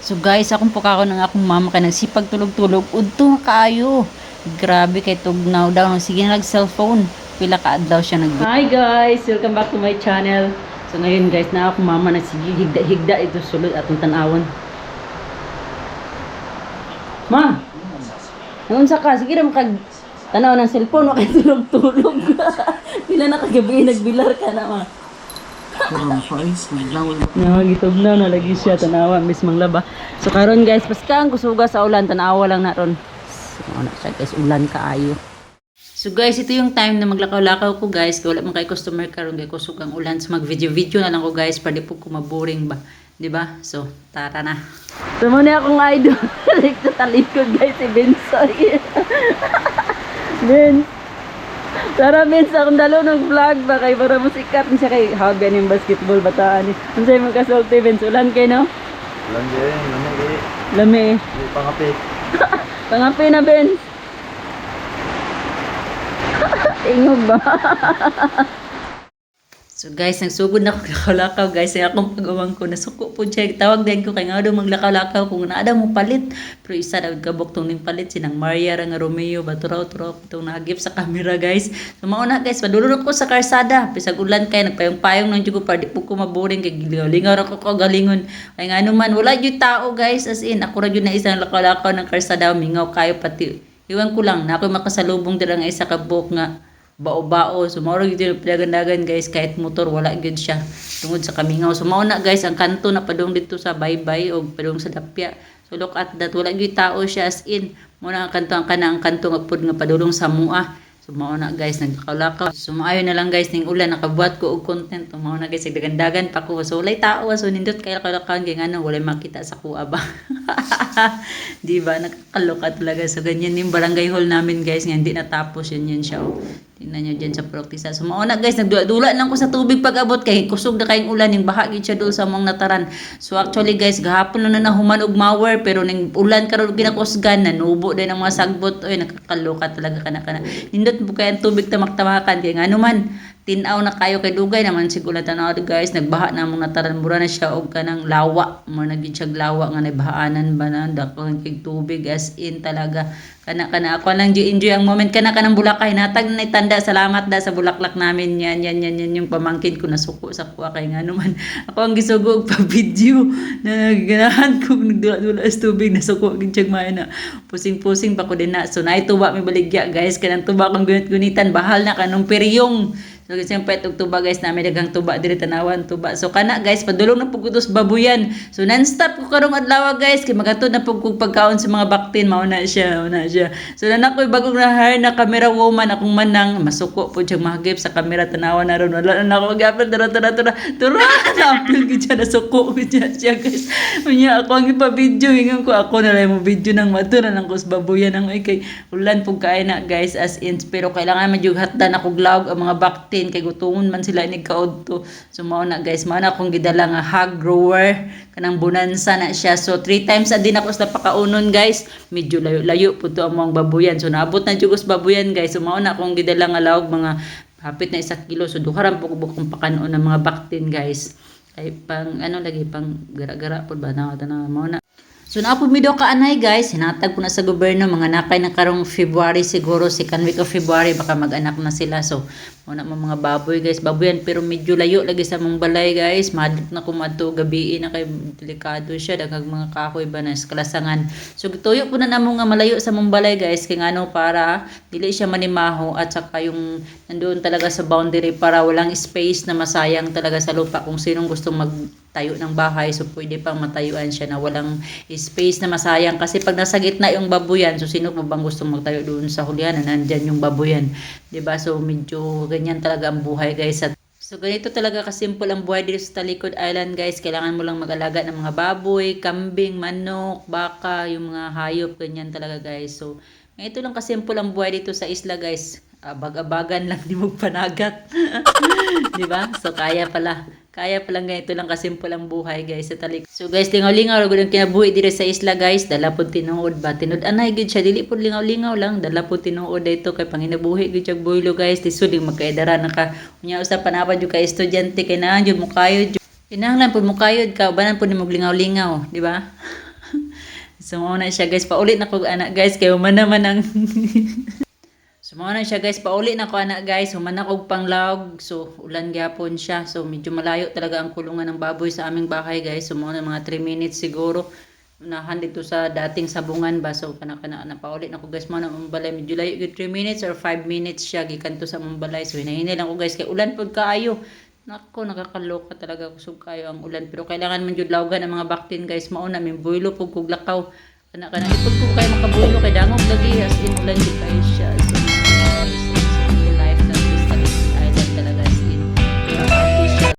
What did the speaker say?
So guys, akong pukako ng akong mama kay nagsipag tulog-tulog. Udto kaayo. Grabe kay tugnaw daw. Sige na cellphone. Pila ka adlaw siya nag Hi guys, welcome back to my channel. So ngayon guys, na akong mama nagsige higda-higda ito sulod atong tanawon. Ma. Nung sa ka, sige na makag tanaw ng cellphone, wakay tulog-tulog. Pila na kagabi nagbilar ka na ma. Nangagitog na na lagi siya tanawa mismong laba. So karon guys, paska ang kusuga sa ulan tanawa lang na ron. So na siya guys, ulan kaayo. So guys, ito yung time na maglakaw-lakaw ko guys. Wala man kay customer karon kay kusog ang ulan. So mag-video-video na lang ko guys para di po ko maboring ba. 'Di ba? So, tara na. So muna akong idol. Like sa talikod guys, si Bensoy. Ben. Tara Benz, akong dalo ng vlog ba kay para musikat ni siya kay hagan yung basketball bataan ni. Unsay mo kasulti Benz, ulan kay no? Din, lamig eh. Lami. Di pangapit. Pangapi na Benz. Ingog ba? So guys, nagsugod na ako lakaw-lakaw guys. Ay akong pagawang ko, nasuko po siya. Tawag din ko kay nga daw maglakaw-lakaw kung naada mo palit. Pero isa daw kabok tong ning palit sinang Maria ra nga Romeo baturaw-turaw itong nahagip sa camera guys. So mauna guys, padulog ko sa karsada. Pisag ulan kay nagpayong-payong nang jugo para di po ko maboring kay lingaw ra ko ko galingon. Ay nga naman wala jud tao guys as in ako ra jud na isang lakaw-lakaw ng karsada mingaw kayo pati. Iwan ko lang na ako makasalubong dira nga isa ka book nga bao-bao. So, mao gyud yung pinagandagan guys, kahit motor, wala gyud siya. Tungod sa kamingaw. So, mao na guys, ang kanto na padung dito sa baybay o padung sa dapya. So, look at that. Wala gyud tao siya as in. Mao na ang kanto, ang kanang kanto nga pud nga padulong sa mua. So, mao na guys, nagkakalakaw. So, maayo na lang guys, ning ulan, nakabuhat ko og content. So, mao na guys, nagdagandagan pa ko. So, walay tao. So, nindot kaya kalakawan kay ngano, walay makita sa kuha ba. Di ba? Nakakaloka talaga. So, ganyan yung barangay hall namin guys. Nga, hindi natapos. Yan yan siya. Oh. Tingnan nyo dyan sa proktisa. So, mauna guys, nagdula lang ko sa tubig pag abot kay kusog na kayong ulan, yung bahagi siya doon sa mga nataran. So, actually guys, gahapon na na nahuman og mower, pero ning ulan karon ginakusgan, nanubo din ang mga sagbot. Oy, nakakaloka talaga kana kana. Nindot mo kaya ang tubig tamak-tamakan, kaya nga naman, tinaw na kayo kay dugay naman siguro tanaw guys. Nagbaha na mong nataran mura na siya og kanang lawa. Mo naging siya lawa nga nabahaanan ba na? Dako kay tubig as in talaga. Kana kana ako lang di enjoy ang moment. Kana kanang bulakay natag na tanda salamat da sa bulaklak namin. Yan yan yan yan yung pamangkin ko nasuko sa kuha kay nga naman. Ako ang gisugo og pa video na ganahan ko nagdula-dula sa tubig nasuko gid siya may na. Pusing-pusing pa ko din na. So naay tuba mi baligya guys. Kanang tuba kong gunit-gunitan. Bahal na kanong peryong So siyempre itong tuba guys namin dagang tuba diri tanawan tuba. So kana guys padulong na pug utos babuyan. So non-stop ko karong adlaw guys kay magatod na pug pagkaon sa mga baktin mao na siya, mao na siya. So na nakoy bagong na hire na camera woman akong manang masuko po siya mahagip sa camera tanawan na ron. Wala na ako gapil tara tara tara. Tara napil gid siya nasuko gid siya, guys. Unya ako ang ipa-video ingon ko ako na lang mo video nang matura nang kus babuyan ang ay kay ulan pug kay na guys as in pero kailangan magyug hatdan ako glawg ang mga baktin kay gutungon man sila inig kaodto so mao na guys mao na akong gidala nga hog grower. Kanang bonanza na siya. So three times a din ako sa pakaunon guys. Medyo layo-layo pud to ang mga babuyan. So naabot na jugos babuyan guys. So mao na akong gidala nga lawg mga hapit na isa kilo. So duharan po bukong pakanon ng mga baktin guys. Ay pang ano lagi? Pang gara-gara pud ba? Na na mao na So naapod mi daw ka anay guys, hinatag po na sa gobyerno mga nakay na karong February siguro, second week of February baka mag-anak na sila. So muna mo mga baboy guys, baboyan pero medyo layo lagi sa mong balay guys. Madot na kumadto gabi na kay delikado siya daghang mga kahoy ba na sa kalasangan. So gituyo po na namo nga malayo sa mong balay guys kay ngano para dili siya manimaho at saka yung nandoon talaga sa boundary para walang space na masayang talaga sa lupa kung sinong gustong magtayo ng bahay so pwede pang matayuan siya na walang space na masayang kasi pag nasa gitna yung babuyan so sino pa bang gustong magtayo doon sa hulihan na nandyan yung babuyan 'di ba so medyo ganyan talaga ang buhay guys at So ganito talaga kasimple ang buhay dito sa Talikod Island guys. Kailangan mo lang mag-alaga ng mga baboy, kambing, manok, baka, yung mga hayop, ganyan talaga guys. So ganito lang kasimple ang buhay dito sa isla guys. Abag-abagan lang di mo panagat. di ba? So kaya pala. Kaya palang ganito lang kasimple ang buhay guys sa talik. So guys, lingaw-lingaw ug ang kinabuhi dire sa isla guys, dala pud tinuod ba. Tinud anay gid siya dili pud lingaw-lingaw lang, dala pud tinuod dito kay panginabuhi gid siya buylo guys. Lisod yung magkaedara na ka. Unya usa panapad jud ka estudyante kay naa jud mo kayo jud. Kinahanglan pud mo kayod ka, banan pud nimo lingaw-lingaw, di ba? So na siya guys, paulit na ko anak guys kay man naman ang So mao na siya guys, pauli na ko anak guys, human na kog panglawg. So ulan gyapon siya. So medyo malayo talaga ang kulungan ng baboy sa aming bahay guys. So mao na mga 3 minutes siguro. Nahan dito sa dating sabungan ba. So kana kana na pauli na ko guys, mao na mambalay medyo layo gyud 3 minutes or 5 minutes siya gikan to sa mambalay. So hinahinay lang ko guys kay ulan pud kaayo. Nako, nakakaloka talaga kusog kayo ang ulan. Pero kailangan man jud lawgan ang mga baktin guys. Mauna may builo pug kog lakaw. Kana kana ipod ko kay makabuylo kay dangog lagi as in ulan di kayo siya.